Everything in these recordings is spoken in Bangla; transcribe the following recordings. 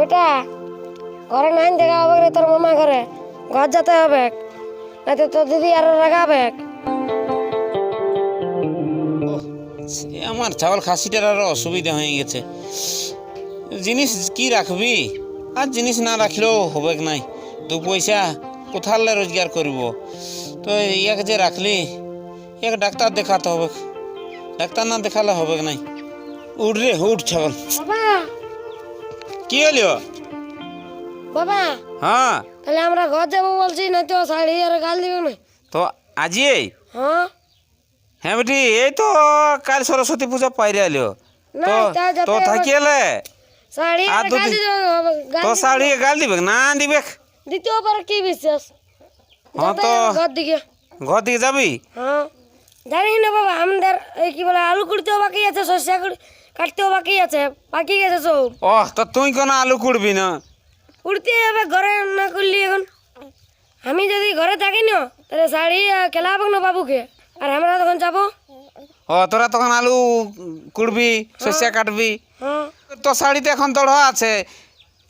বেটা ঘরে নাইন দেখা হবে রে তোর মামা ঘরে। ঘর যেতে হবে। নাতে তোর দিদি আরও রাগাবে। আমার চাউল খাসিটার আরও অসুবিধা হয়ে গেছে। জিনিস কি রাখবি? আর জিনিস না রাখলেও হবে নাই? দু পয়সা কোথালে রোজগার করব? তো ইয়াকে যে রাখলি ইয়াকে ডাক্তার দেখাতে হবে। ডাক্তার না দেখালে হবে নাই? উঠ রে উঠ ছাগল। বাবা কি হলো? বাবা হ্যাঁ। তাহলে আমরা ঘর যাব বলছি না তো শাড়ি আর গাল দিবে না। তো আজই হ্যাঁ। হ্যাঁ বেটি এই তো কাল সরস্বতী পূজা পাইরে না, তো তা যাতে তো শাড়ি গাল দিবে না দিবে? দ্বিতীয় পারে কি বিশ্বাস? হ্যাঁ তো- ঘর দিকে। ঘর দিকে যাবি? হ্যাঁ। জানি না বাবা আমাদের এই কি বলে আলু কুড়তেও বাকি আছে শস্য কাটতেও বাকি আছে বাকি গেছে সব ও তো তুই কেন আলু কুড়বি না? উড়তে হবে ঘরে না করলি এখন। আমি যদি ঘরে থাকি না তাহলে শাড়ি খেলাবো না বাবুকে। আর আমরা তখন যাব? ও তোরা তখন আলু কুড়বি শস্য কাটবি? হ্যাঁ। তো শাড়িতে এখন দড় আছে।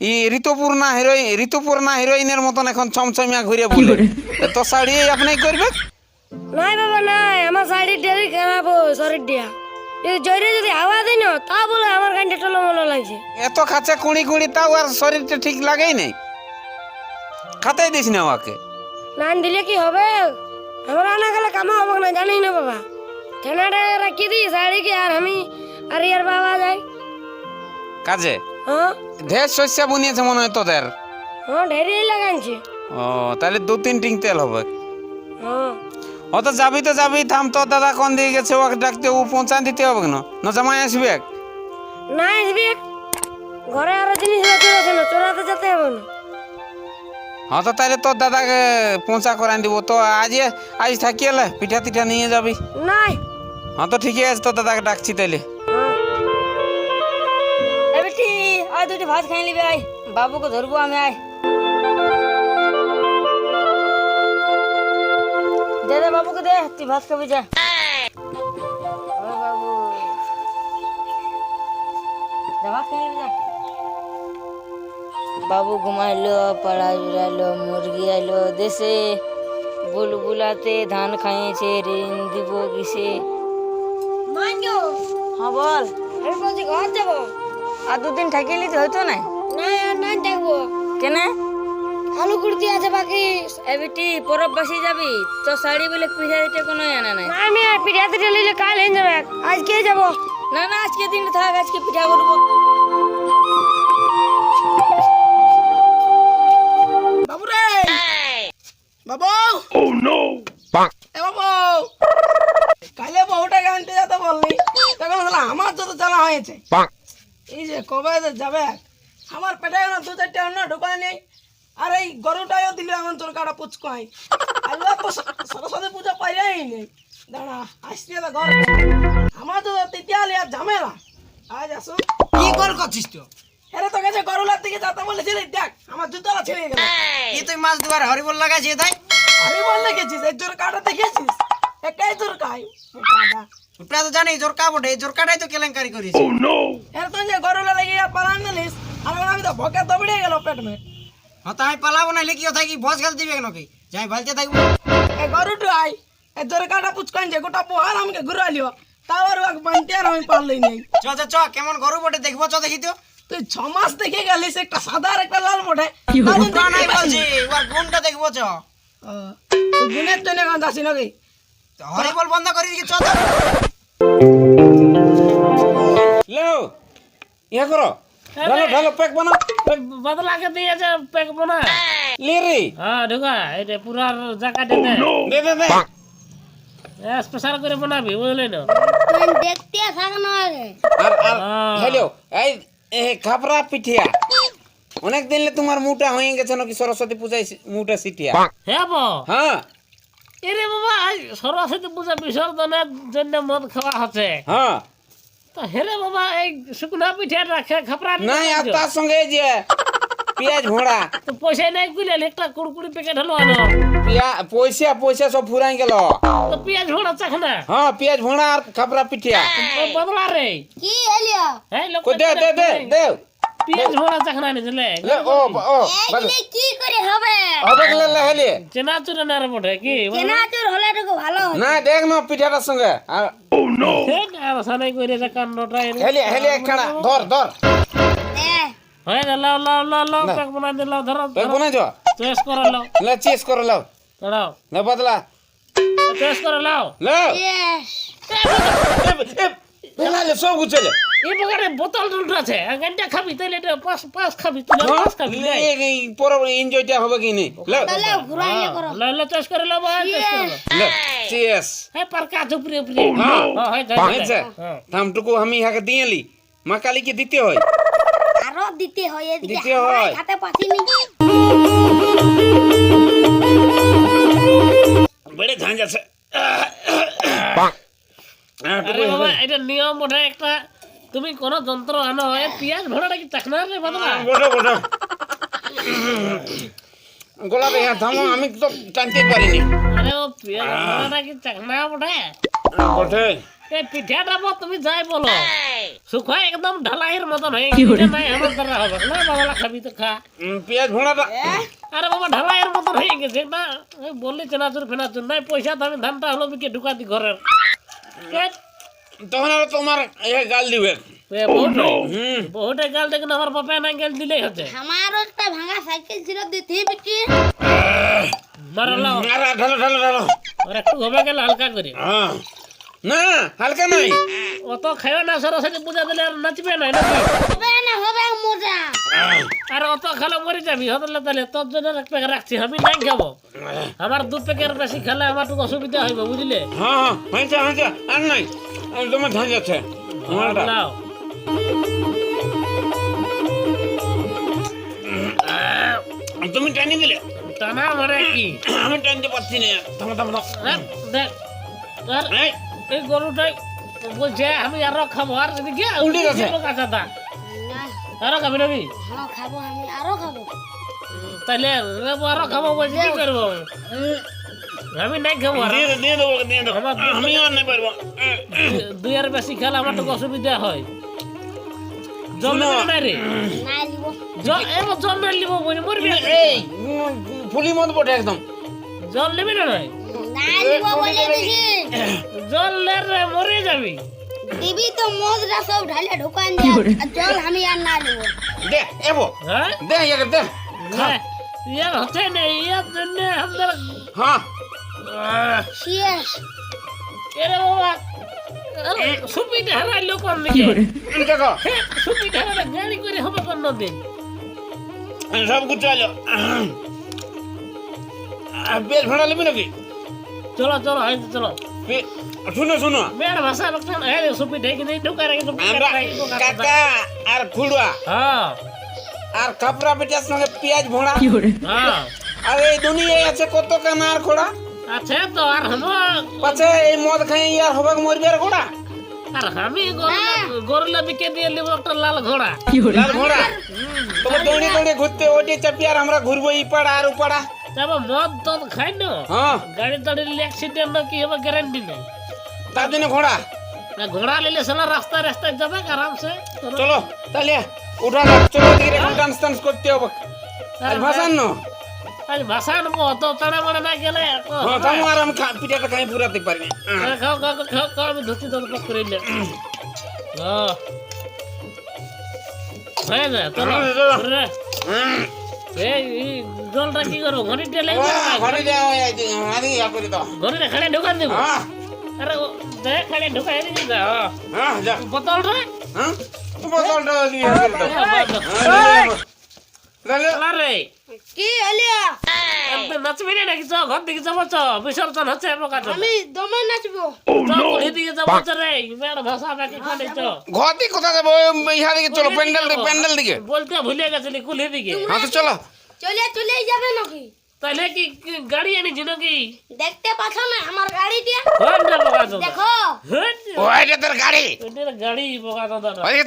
ই ঋতুপূর্ণা হিরোইন ঋতুপূর্ণা হিরোইনের মতন এখন চমচমিয়া ঘুরে বলে। তো শাড়ি আপনি করবে নাই বাবা নাই। আমার শাড়ি ডেলি খারাপ হয় শরীর দিয়া। যদি জয়রে যদি হাওয়া দিই না তা বলে আমার গানটা টলমলো লাগছে। এত খাচ্ছে কুড়ি কুড়ি তাও আর শরীরটা ঠিক লাগেই নেই। খাতেই দিস না ওকে নান দিলে কি হবে? আমরা না খেলে কামা হবে না জানি না বাবা। ঠান্ডাটা রাখি দিই শাড়ি কি আর আমি? আর ইয়ার বাবা যাই কাজে? হ্যাঁ? ঢের শস্য বুনিয়েছে মনে হয় তোদের। হ্যাঁ ঢেরি লাগাইছি। ও তাহলে দু তিন টিং তেল হবে। হ্যাঁ। ও তো যাবি তো যাবি থাম তোর দাদা কোন দিকে গেছে ওকে ডাকতে ও পৌঁছা দিতে হবে না না জামাই আসবে না আসবি ঘরে আরও জিনিস রাখতে আছে না চোরাতে যেতে হবে না। হ্যাঁ তো তাহলে তোর দাদাকে পৌঁছা করান দিব। তো আজ আজ থাকি এলে পিঠা টিঠা নিয়ে যাবি। নাই। হ্যাঁ তো ঠিকই আছে তোর দাদাকে ডাকছি তাইলে। এ বেটি আয় দুটি ভাত খাই নিবি আয়। বাবুকে ধরবো আমি আয়। দে দে বাবুকে দে তুই ভাত খাবি যা। বাবু। ভাত যা ঘুমাইলো পাড়ায় বেড়াইলো মুরগি আইলো দেশে। বুলবুলাতে ধান খাইয়েছে ঋণ দিব কিসে? হ্যাঁ বল। ঘর যাব। আর দুদিন থাকিলি তো হইতো না না আর দেখব কেনে? আলু কুড়তি আছে বাকি এ বেটি পরব বাসি যাবি? তো শাড়ি বলে পিঠা দিতে কোনো জানা নাই। আমি আর পিঠাতে নিলে কাল হয়ে যাবে। আজকে যাব। না না আজকে দিন থাক আজকে পিঠা করব। বাবু! রে বাবু এ বাবু! কালে বউটাকে আনতে যেতে বললি তখন বললাম আমার যত জ্বালা হয়েছে। এই যে কবে যে যাবে? আমার পেটে না দু চারটে অন্য ঢোকায় নেই। আর এই গরুটাও দিলে এখন তোর কাটা আল্লাহ তো সরস্বতী পূজা পাইলেই নেই দাঁড়া আসছে তো ঘর। আমার তো তেতিয়ালি আর ঝামেলা। আজ আসুন কি কর করছিস তো আরে তোকে যে গরুলার দিকে যেতে বলেছিলি দেখ আমার জুতোটা ছিঁড়ে গেল। এই। তুই মাছ দুবার হরিবল লাগাইছিস তাই? আমি বললে গেছিস এই জোর কাটা দেখেছিস? একাই জোর কাই? কাটা ওটা তো জানি জোর কাপড় এই জোর কাটাই তো কেলেঙ্কারি করিস। এর তুই যে গরুলা লেগে আর পালান দিলিস আর আমি তো ভকে দবড়ে গেল পেট মে। হ্যাঁ তাই পালাবো না লেখিও থাকি বস খেতে দিবে নাকি? যাই ভালতে থাকব। এই গরুটো আই এই জোর কাটা পুচকান যে গোটা পোহার আমাকে ঘুরালিও তাও আর বানতে আর আমি পারলি নেই। চ চ চ কেমন গরু বটে দেখব চ দেখি তো। তুই ছ মাস দেখে গেলিস একটা সাদা আর একটা লাল মোটে তা নাই বলছি ওর গুণটা দেখব চ। গুণের জন্য এখন যাচ্ছি নাকি? হরিবল বন্ধ করে দিকে চ চ। লেও ইয়া করো। ঢালো ঢালো প্যাক বদলাকে দিয়েছে পেক বোনা। লে রে। হ্যাঁ ঢুকা এটা পুরা জায়গা দে দে। দে দে স্পেশাল করে বানাবি বুঝলি না? দেখতে থাক না আগে। আর আর হ্যালো এই খাপরা পিঠিয়া। অনেক দিন তোমার মুটা হয়ে গেছে নাকি সরস্বতী পূজায় মুটা সিটিয়া? হ্যাঁ বো হ্যাঁ। এরে বাবা সরস্বতী পূজা বিসর্জনের জন্য মদ খাওয়া হচ্ছে। হ্যাঁ। তো হেরে বাবা এই শুকনা পিঠে রাখে খাপড়া নাই আর তার সঙ্গে যে পেঁয়াজ ভোড়া। তো পয়সা নাই কুইলে একটা কুড়কুড়ি প্যাকেট হলো আনো। পিয়া পয়সা পয়সা সব ফুরাই গেল। তো পেঁয়াজ ভোড়া চাখ না। হ্যাঁ পেঁয়াজ ভোড়া আর খাপরা পিঠে। বদলা রে। কি এলিয়া হ্যাঁ লোক দে দে দে দে। পেঁয়াজ ভরা চাকনা নিয়েছিলে লে ও ও বাদ কি করে হবে হবে লে লে হেলে চেনা চুরে না রে বটে কি কেনাচুর হলে টুকু ভালো হয় না দেখ না পিঠাটার সঙ্গে আর আর সানাই করে যে কাণ্ডটা এর হেলে হেলে একখানা ধর ধর হয়ে গেল লাও লাও লাও লাও প্যাক বানাই দিল ধরো পেক বনাই যো চয়েস করে লাও লে চেস করে লাও দাঁড়াও লে বদলা চয়েস করে লাও লে লে সব গুছলে এই প্রকারে বোতল দুটো আছে। গানটা খাবি তাহলে এটা পাঁচ পাঁচ খাবি তুই পাঁচ খাবি এই পরে এনজয়টা হবে কি নি? লে। লাও লাও চয়েস করে। লাও ভাই চয়েস করে লাও লে। হ্যাঁ পার কাজ উপরে উপরে। হ্যাঁ। হ্যাঁ হয় যাই হয়েছে? হ্যাঁ। থামটুকু আমি ইহাকে দিয়েলি মা কালীকে দিতে হয়। আরও দিতে হয় এদিকে দিতে হয়। হাতে পাচ্ছিনি বড়ে ঝাঁঝ আছে আরে বাবা এটা নিয়ম ওঠে একটা তুমি কোন যন্ত্র আনো এ পেঁয়াজ ভরাটা কি চাকনা রে বদলা? বসো বসো। গোলাপে হ্যাঁ থামো আমি তো টানতে পারিনি। আরে ও পেঁয়াজ ভরাটা কি চাকনা বটে? এই পিঠাটা বো তুমি যাই বলো। শুকা একদম ঢালাইয়ের মতন হয়ে গেছে নাই আমার দ্বারা হবে। না বাবা খাবি তো খা। পেঁয়াজ ভোঁড়াটা আরে বাবা ঢালাইয়ের মতন হয়ে গেছে না। বললি চেনাচুর ফেনাচুর নাই পয়সা তো আমি ধানটা হলো বিকে ঢুকাতি ঘরের এ, তখন আর তোমার এ গাল দিবে। এ, বহুটে হুম গাল দেখে আমার বাপা না গেল দিলেই হচ্ছে আমার একটা ভাঙা সাইকেল ছিল দিতে বিক্রি মারো ঢালো ঢালো ঢালো। আর একটু হবে গেল হালকা করে। হ্যাঁ। না হালকা নাই অত খাইও না সরস্বতী পূজা দিলে আর নাচবে না নাকি হবে না হবে মজা। আর অত খেলে মরে যাবি হতলে তাহলে তোর জন্য এক প্যাকেট রাখছি আমি নাই খাব। আমার দু প্যাকেট বেশি খেলে আমার একটু অসুবিধা হইব বুঝলে? হ্যাঁ হ্যাঁ হয়েছে আর নাই। তোমার ভোঁড়াটা। লাও তুমি টানি দিলে। টানা মারে কি? আমি টানতে পারছি না। থামো থামো থামো। দেখ। আর এই, গরুটাই বলছে আমি আরও খাব আর এদিকে উল্টে গেছে। কাঁচা দা। আরও খাবি নাকি? হ্যাঁ খাব আমি আরও খাব। তাহলে আরও খাব বলছি কি করব? আমি নাই খাব আমি আর নাই পারব। দুই আর বেশি খেলে আমার তো অসুবিধা হয়। ফুলি মত বটে একদম। জল নেবি না নাই নাই দিব বলে দিছি। জল লে রে মরে যাবি। দিবি তো মজরা সব ঢালে ঢুকান আর জল আমি আর না দিব। দে এবো। হ্যাঁ? দে ইয়াকে দে। না, ইয়ার হচ্ছে না ইয়ার জন্য আমাদের হ্যাঁ শেষ। এরে বাবা সুপিটা হারাইলো কোন দিকে দেখো। হ্যাঁ, সুপিটা হারালে গাড়ি করে হবে কোন দিন। সব কিছু আলো। বেশ ভাড়া নেবি নাকি? চলো চলো হাই চলো। শুনো শুনো। মেয়ের ভাষা সুপি ঢেকে কাকা আর খুড়া হ্যাঁ আর কাপড়া বেটার সঙ্গে পেঁয়াজ ভোঁড়া হ্যাঁ আর এই দুনিয়ায় আছে কত কানা আর খোড়া আছে তো আর পাছে এই মদ খাই আর মরবে আর ঘোড়া আর আমি গরুলা বিকে দিয়ে নিব একটা লাল ঘোড়া লাল ঘোড়া দৌড়ে দৌড়ে ঘুরতে ওটি চাপি আর আমরা ঘুরবো ই পাড়া আর ও তারপর মদ টদ খাই না? হ্যাঁ। গাড়ি টাড়ি অ্যাক্সিডেন্ট কি হবে গ্যারান্টি নেই। তার জন্য ঘোড়া। আর ঘোড়া নিলে সালা রাস্তায় রাস্তায় যাবে আরামসে। চলো তাহলে উঠা চলো দিকে এখন ডান্স টান্স করতে হবে। আজ ভাসান না? আজ ভাষা নেব অত তাড়া মারা না গেলে হ্যাঁ তামু আর আমি খা- পিঠাটা খাই পুরাতে পারি না। হ্যাঁ, খাও খাও খাও, খাও আমি ধুতি দল পাক করে নিলাম। হ্যাঁ। হয়ে চলো। হ্যাঁ, চলো। রে। হুম। এই এই জলটা কি করবো ঘড়িটা লেগে ওয়া, ঘরে যাও, এই যে, আরে ইয়া করে দাও। ঘড়িটা খালি ঢুকান দিব হ্যাঁ, আরে ও, দেখ খালি ঢুকাই দিবি যা হ্যাঁ, যা। বোতল রে হ্যাঁ? বোতলটা দিয়ে করে দাও। হ্যাঁ, হ্যাঁ, তাহলে রে কি হলিয়া আপনি নাচবি না নাকি? চ ঘর দিকে যাব চ বিসর্জন হচ্ছে বোকা আমি দমে নাচবো। চ কুলি দিকে যাব চ রে। মেয়ের ভাষা বাকি খালি চ ঘর দিকে কোথায় যাব? ইহা দিকে চলো প্যান্ডেল দিকে প্যান্ডেল দিকে। বলতে ভুলে গেছিলি কুলি দিকে। হ্যাঁ তো চলো। চলে চলে যাবে নাকি? তাহলে কি কি গাড়ি আনিছি নাকি? দেখতে পাচ্ছ না আমার গাড়িটা? হন রে বোকা চ দেখো। তোর গাড়ি। গাড়ি বোকা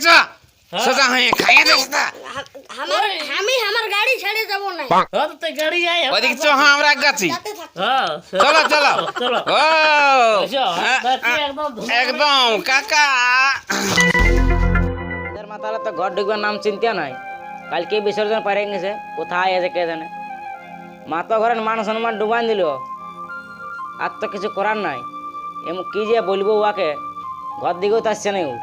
চ সোজা হয়ে খাইয়ে দিস না আমার আমি আমার গাড়ি ছেড়ে যাব না হ্যাঁ তো গাড়ি আয় ওই দিকে চ হ্যাঁ আমরা গাছি যাতে থাক হ্যাঁ চলো চলো চলো ও এসো, হ্যাঁ, বাকি একদম কাকা তাহলে তো ঘর ঢুকবার নাম চিন্তা নাই কালকে বিসর্জন পারে গেছে কোথায় আছে কে জানে মা তো ঘরের মান সম্মান ডুবান দিল আর তো কিছু করার নাই এম কি যে বলব ওয়াকে ঘর দিকেও তো আসছে না ও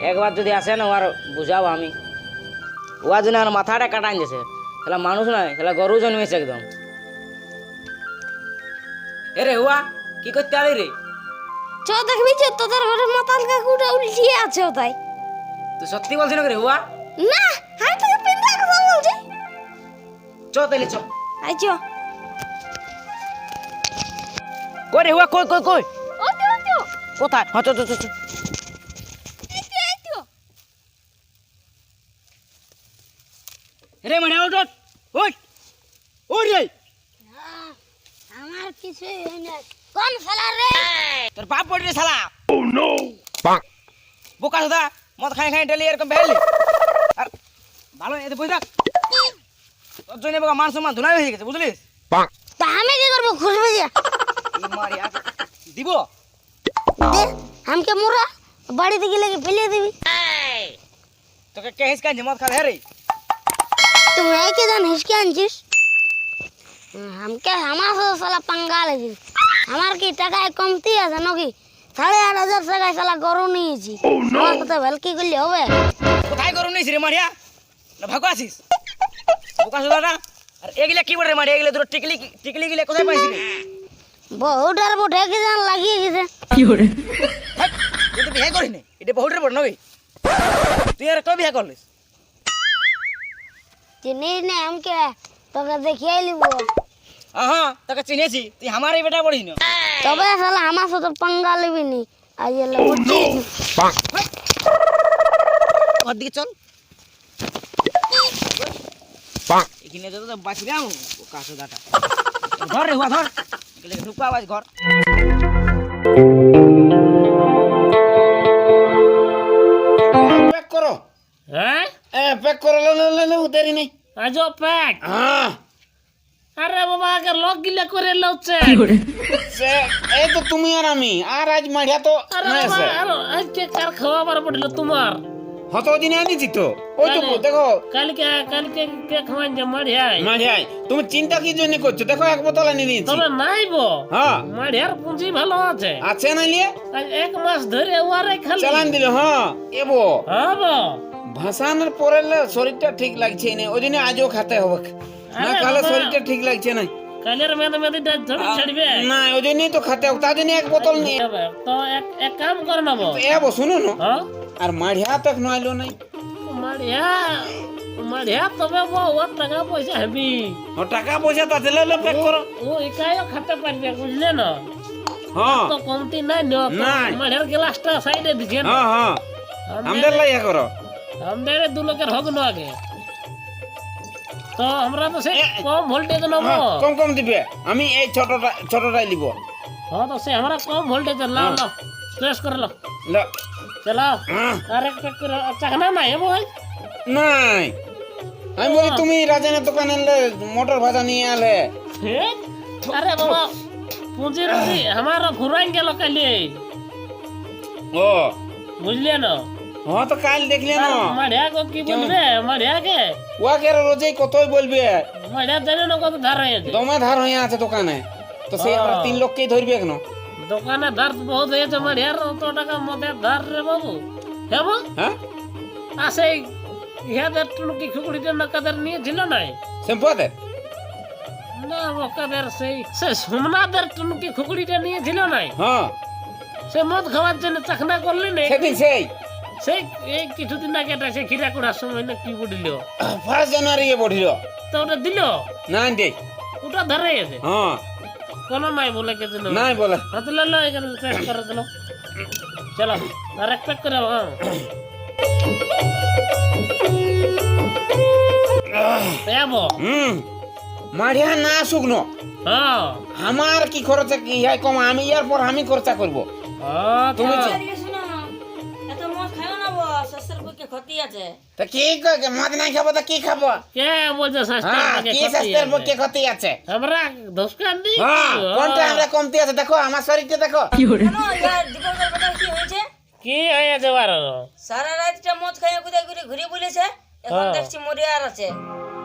একবার যদি আসে না ওর বুঝাবো আমি। ওয়ার জন্য আর মাথাটা কাটাই দিয়েছে তাহলে মানুষ নয় তাহলে গরু জন্মেছে একদম। এ রে হুয়া কি করতে আলি রে? চ দেখবি যে তোদের ঘরে মাতাল কাকুটা উল্টিয়ে আছে ওটাই তুই সত্যি বলছিস না রে হুয়া না আমি তোকে পিন্তা কথা বলছি। চ তাহলে চ। আই চ। কই রে হুয়া কই কই কই? কোথায়? হ্যাঁ চ চ চ চ। এই তো রে মানে ওঠ ওঠ ওঠ রে। আমার কিছু কোন ফেলা রে? তোর বাপ পড়ি রে শালা। ও নো বোকা দাদা মদ খাই খাই ডেলি এরকম বেহেলি। আর ভালো এতে বই থাক তোর জন্য বোকা মান সম্মান ধুলাই হয়ে গেছে বুঝলিস? তা আমি কি করব খুশবো যে মারি আজ দিব? দে আমাকে মোরা বাড়িতে গেলে ফেলে দিবি? তোকে কে হিসকান মদ খাবে রে? তুই একে জান হিসকে আনছিস? আমাকে আমার সাথে সালা পাঙ্গা লেগেছিস আমার কি টাকায় কমতি আছে নাকি? সাড়ে আট হাজার টাকায় সালা গরু নিয়েছি। আমার সাথে ভেলকি করলে হবে? কোথায় গরম নেই রে মারিয়া? না ভাগো আসিস বোকা সুদাটা আর এগুলা কি বলে মারি এগুলা দুটো টিকলি টিকলি গিলে কোথায় পাইছিস রে? বহুটার বুঠে কি জান লাগিয়ে গেছে। হ্যাঁ, তুই বিয়ে করিস নি এটা বহুটের পর নবি তুই আর কবে বিয়ে করলিস? চিনিস না আমাকে তোকে দেখিয়ে নিব হ্যাঁ তোকে চিনেছি তুই আমার এই বেটা পড়িস না। তবে সালা আমার সাথে পাঙ্গা লিবি নি আজ এলে বুঝছি ওর দিকে চল। এখানে যত তো বাঁচলাম কাছে দাটা। ধর রে হুয়া ধর। ঢুকা আওয়াজ ঘর। দেরি আজো প্যাক আরে বাবা আগে লক গিলে করে লচ্ছে এই তো তুমি আর আমি আর আজ মাঝিয়া তো আজকে কার খাওয়াবার পড়ল তোমার? হত দিনে আনিছি তো ওই তো দেখো। কালকে কালকে কে খাওয়ান যে মারিয়াই? মাঝিয়াই তুমি চিন্তা কি জন্য করছ? দেখো এক বোতল নিয়েছি তবে নাই বো হ্যাঁ। মারিয়ার পুঁজি ভালো আছে। আছে না লিয়ে এক মাস ধরে ওয়ারে খালি। চালান দিল হ্যাঁ এবো। হ্যাঁ বো। ভাসানোর পরে শরীরটা ঠিক লাগছে না ওই জন্য আজও খেতে হবে না বাবা। শরীরটা ঠিক লাগছে না কালের মেদে মেদিটা ধরে ছাড়বে। না ওই জন্যই তো খেতে হবে তার জন্য এক বোতল নিয়ে তো এক এক কাম কর নেব এবো শুনো না। হ্যাঁ? আর মাঝিয়া তো এখনও আইলো নাই। মারিয়া মারিয়া তবে বো ওর টাকা পয়সা হেবি। ও টাকা পয়সা তো আছে লে লে প্যাক করো। ও একাইও খাতে পারবে বুঝলে না? হ্যাঁ। তো কমতি নাই ন নাই। গ্লাসটা সাইডে দিছে না। হ্যাঁ হ্যাঁ। আমাদের লাইয়া করো। আমাদের দু লোকের হোক না আগে তো আমরা তো সে কম ভোল্টেজ নেব কম কম দিবে আমি এই ছোটটা ছোটটাই নিব হ্যাঁ তো সে আমরা কম ভোল্টেজ লাও লাও প্রেস করে লাও লে, চালাও আর করে চাকনা নাই ভাই নাই আমি বলি তুমি রাজানের দোকানে মোটর ভাজা নিয়ে আলে? আরে বাবা পুঁজি রুজি আমার ঘুরাই গেল কালি ও বুঝলে না হ্যাঁ তো কাল দেখলে না। মারিয়া গো কি বলবে? মারিয়া কে ওয়াকে আর রোজই কতই বলবে? মারিয়া জানে না কত ধার হয়েছে দমে ধার হয়ে আছে দোকানে। তো সেই আমরা তিন লোককেই ধরবে কেন? দোকানে ধার বহুত হয়েছে মারিয়ার অত টাকা মধ্যে ধার রে বাবু। হ্যাঁ? হ্যাঁ আসে ইহাদের টুনুকি খুকুড়িতে নকাদের নিয়েছিল নাই শ্যাম্পুয়াতে না ওকাদের সেই সে সোমনাথের টুনুকি খুকুড়িটা নিয়েছিল নাই হ্যাঁ। সে মদ খাওয়ার জন্য চাকনা করলি না? সেদিন সেই। সেই এই কিছুদিন আগে একটা সে খিরা কুড়ার সময় না কি বুঝল ফার্স্ট জানুয়ারি এ পড়িল। তো ওটা দিল? না দে ওটা ধরে গেছে হ্যাঁ। কোনো নাই বলে কে দিল নাই বলে। হাতে লো এখানে শেষ করে দিল চলো আর এক প্যাক করে হ্যাঁ। হুম। মারিয়া না শুকনো হ্যাঁ। আমার কি খরচা কি হয় কম আমি ইয়ার পর আমি খরচা করব। হ্যাঁ, তুমি ক্ষতি আছে? তা কি যে মদ নাই খাব তা কি খাব? কে বলছে স্বাস্থ্যের হ্যাঁ কি ক্ষতি স্বাস্থ্যের আছে? পক্ষে ক্ষতি আছে? আমরা ধসকান দিই? হ্যাঁ কোনটা আমরা কমতি আছে? দেখো আমার শরীরটা দেখো। দীপকের বেটার কি হয়েছে? কি যাবার সারা রাতটা মদ খাইয়ে কোথায় ঘুরে ঘুরে বলেছে এখন হ্যাঁ। দেখছি মরে আর আছে।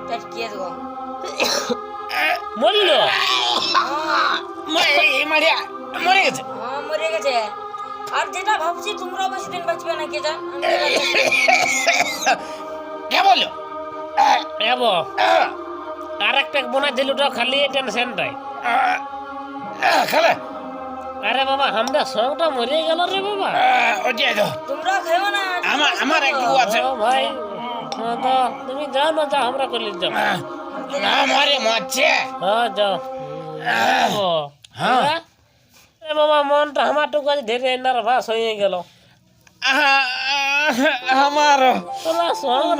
পেট কে দেবো? মরল? মরে গেছে। হ্যাঁ মরে গেছে। আর যেটা ভাবছি তোমরাও বেশি দিন বাঁচবে না কে জান। কে বলল? এব আর একটা বোনা দিল ওটা খালি টেনশনটাই খালে। আরে বাবা আমরা সবটা মরে গেল রে বাবা। ওটাই তো তোমরা খাইও না আমার আমার একটু আছে। ও ভাই হ্যাঁ তো তুমি যাও না যাও আমরা কলি যাও না মরে মরছে। হ্যাঁ যাও। ও, হ্যাঁ? এ বাবা মনটা আমার টুকু আজ ধীরে নার্ভাস হয়ে গেল। আমার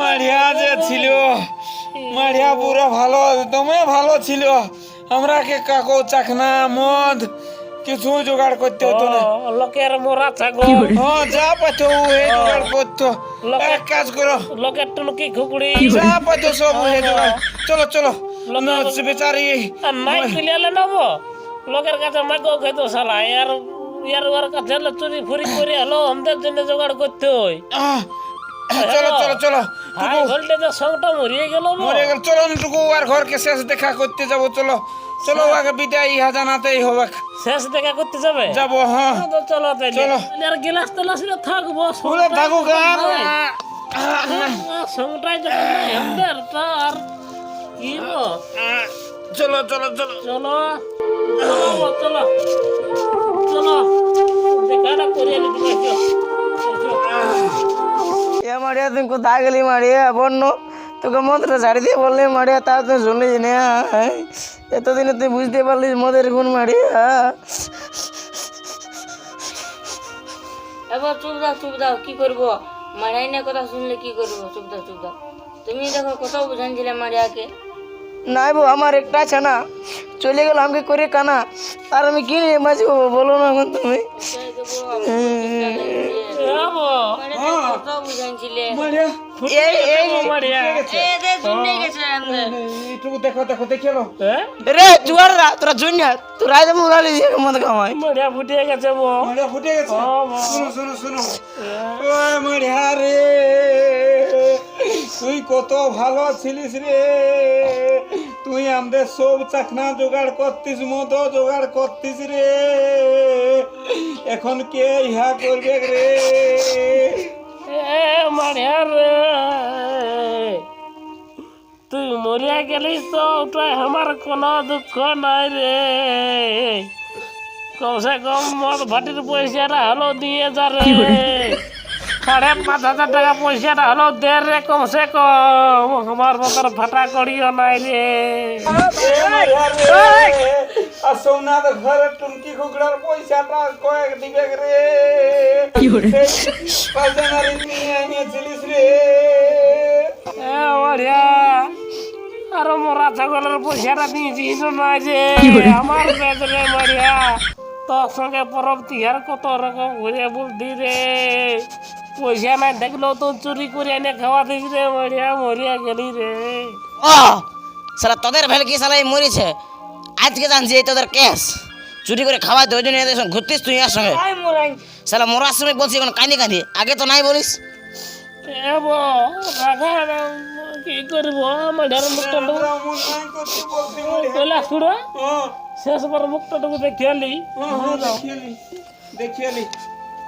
মারিয়া যে ছিল মারিয়া পুরো ভালো দমে ভালো ছিল। আমরাকে কাকো চাকনা মদ কিছু জোগাড় করতে হতো না। লোকের মোরা থাকো হ্যাঁ যা পাতো হে জোগাড় করতো। এক কাজ করো। লোকের টুনকি খুকুড়ি যা পাতো সব হে জোগাড়। চলো চলো। বেচারি। আর নাই পিলিয়ালে নেব? লোকের কাছে মাগো খাইতো শালা ইয়ার ইয়ার ওর কাছে চুরি ফুরি করে হলো আমাদের জন্য জোগাড় করতে হয়। চলো চলো চলো হাই ভোল্টেজের সঙ্গটা মরিয়ে গেল মরে গেল চলো টুকু আর ঘরকে শেষ দেখা করতে যাব চলো চলো আগে বিদায় ইহা জানাতেই হবে। শেষ দেখা করতে যাবে? যাব হ্যাঁ। তো চলো তাইলে। চলো। আর গিলাস তেলাস থাকব বলে থাকুক আর। সঙ্গটাই যখন আমাদের তো আর কি? চলো চলো চলো। চলো। চলো চলো। দেখাটা এ মারিয়া তুই কোথায় গেলি মারিয়া? বন্য তোকে মদটা ছাড়ি দিয়ে বললি মারিয়া তা তুই শুনলিস না এতদিনে তুই বুঝতে পারলিস মদের গুণ মারিয়া। এবার চুপ দাও চুপ দাও কি করব? মারাই না কথা শুনলে কি করব? চুপ দাও চুপ দাও। তুমি দেখো কত বুঝানছিলে মারিয়াকে। নাই বউ আমার একটা ছানা চলে গেল আমাকে করে কানা। আর আমি কি নিয়ে বাঁচবো বলো না এখন তুমি। হ্যাঁ রে জুয়ার রা তোরা জুনিয়ার মদ মারিয়া গেছে বো মারিয়া ফুটে গেছে। শুনো শুনো শুনো। ওই মারিয়া রে। তুই কত ভালো ছিলিস রে। তুই আমাদের সব চাকনা জোগাড় করতিস মদ জোগাড় করতিস রে। এখন কে ইহা করবে রে? তুই মরিয়া গেলিস তো ওটাই আমার কোনো দুঃখ নাই রে। কমসে কম মদ ভাটির পয়সাটা হলো দিয়ে যা রে। সাড়ে পাঁচ হাজার টাকা পয়সাটা হলো দে রে কমসে কম আমার মতন ফাটা করিও নাই রে আর সোমনাথ ঘরে টুনকি কুকড়ার পয়সাটা কয়েক দিবে রে পাঁচজনারি নিয়ে এনেছিলিস রে এ মারিয়া আর মরা ছাগলের পয়সাটা দিয়েছিস নাই রে আমার পেট রে মারিয়া তোর সঙ্গে পরব তিহার কত রকম ঘুরে বুদ্ধি রে পয়সা নাই দেখলেও তো চুরি করে এনে খাওয়া দিস রে মরিয়া মরিয়া গেলি রে। ও সালা তোদের ভেলকি সালাই মরিছে? আজকে জানছি এই তোদের কেস। চুরি করে খাওয়াই দুজন এদের সঙ্গে ঘুরতিস তুই আর সঙ্গে। আই মোরাই। সালা মরার সময় বলছি এখন কাঁদি কাঁদি আগে তো নাই বলিস। না, কি করব? মুখটা করতে বলতে মারিয়া কইলা শুড়ো হ্যাঁ শেষ বার মুখটা টুকু দেখিয়ালি। হ্যাঁ দেখিয়ালি দেখিয়ালি।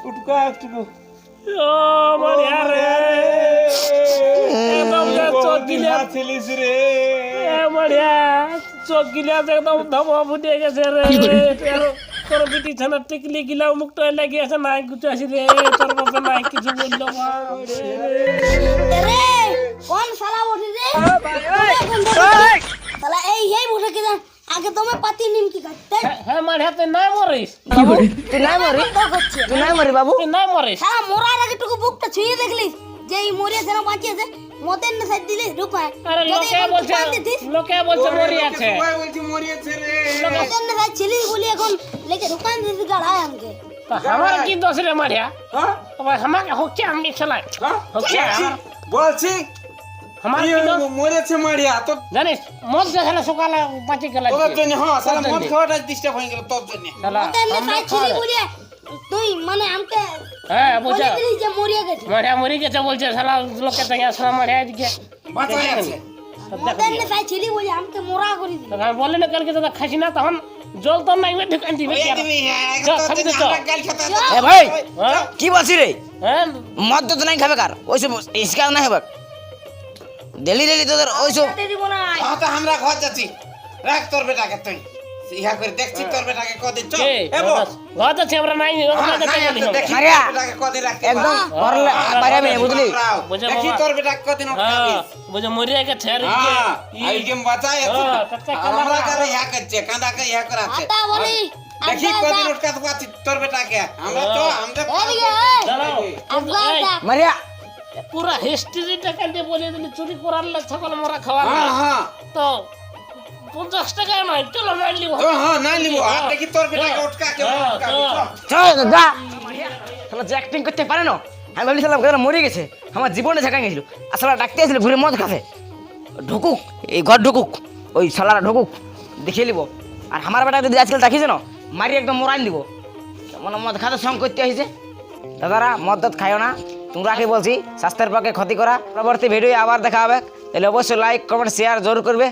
উটকা একটু চোখ গিলে একদম ধমা ফুটে গেছে রে। তোর- তোর বিটি ছানা টিকলি গিলা মুখটা লাগি আছে নাই কিছু আসি রে। তোর বাপে নাই কিছু বলল কোন শালা বসে রে শালা এই এই বসে কি জান আগে তোমার পাতি নিমকি খাতে হ্যাঁ মারিয়া তুই নাই মরিস। তুই নাই মরি করছে তুই নাই মরি বাবু তুই নাই মরিস শালা মরার আগে টুকু বুকটা ছুঁয়ে দেখলিস? যে এই মরিয়া যেন বাঁচিয়েছে মতের না সাইড দিলিস ঢুকায় আরে যদি লোকে এখন বলছে টুকান দিতিস লোকে বলছে মরি আছে। সবাই বলছি মরিয়েছে রে। মতের না সাইড ছিলিস বলি এখন লেকে ঢুকান দিতিস গাড়ায় আমাকে। তা আমার কি দোষ রে মারিয়া? হ্যাঁ? তবে আমাকে হচ্ছে আমি খেলাই হ্যাঁ? হচ্ছে বলছি আমার মরেছে মারিয়া তো জানিস মদ দেখালে সকালে পাঁচি খেলা তোর জন্য হ্যাঁ তোর মদ। খাওয়াটা ডিস্টার্ব হয়ে গেল তোর জন্য সাইড ছিলি বলি তুই মানে আমাকে হ্যাঁ বলছে যে মরিয়া গেছে মারিয়া মরে গেছে বলছে সালা লোকে তাই আসলে মারিয়া দিকে বাঁচাই আছে মদের নেশায় ছিলি বলে আমাকে মোরা করে দিল আমি বললি না কালকে দাদা খাসি না তখন জল তো নাই দিবে। আমরা গাল ভাই কি বলছি রে হ্যাঁ মদ তো নাই খাবে কার ওইসব ইস্কার না হবে ডেলি ডেলি তোদের ওইসব খেতে দিব না। হ্যাঁ, তো আমরা ঘর যাচ্ছি। রাখ তোর বেটাকে তুই। ইহা করে দেখছি তোর বেটাকে কদিন চল। এবো ঘর আছে আমরা নাই হ্যাঁ, হ্যাঁ, তোর কদিন রাখতে একদম বাইরে বুঝলি? দেখি। তোর বেটা কদিন হ্যাঁ আর হ্যাঁ এই গেম হ্যাঁ, আর আমরা করে ইহা করছে কাঁদা ইহা করে আছে? আটা বলি দেখি কদিন। উঠকাতে তোর বেটাকে। আমরা তো আমরা এই। মারিয়া পুরা হিস্ট্রিটা কালকে বলে দিলি চুরি করার লে ছাগল মরা খাওয়ার হ্যাঁ হ্যাঁ। তো পঞ্চাশ টাকা নয় চলো মারলি তো হ্যাঁ নাই লিব। আর দেখি তোর বেটাকে উঠকা কে চল। চল যা। যে অ্যাক্টিং করতে পারে না? আমি শালা মরে গেছে। আমার জীবনে ঝাঁকা গেছিল। আর শালা ডাকতে আসছিল ঘুরে মদ খাবে। ঢুকুক এই ঘর ঢুকুক ওই শালারা ঢুকুক দেখিয়ে নিব আর আমার বেটা যদি আজকাল দেখিছে না মারি একদম মরান দিব মানে মদ খাতে সঙ্গ করতে আসছে দাদারা মদ টদ খাইও না। তোমরা কি বলছি, স্বাস্থ্যের পক্ষে ক্ষতি করা। পরবর্তী ভিডিও আবার দেখা হবে। তাহলে অবশ্যই লাইক কমেন্ট শেয়ার জরুর করবে।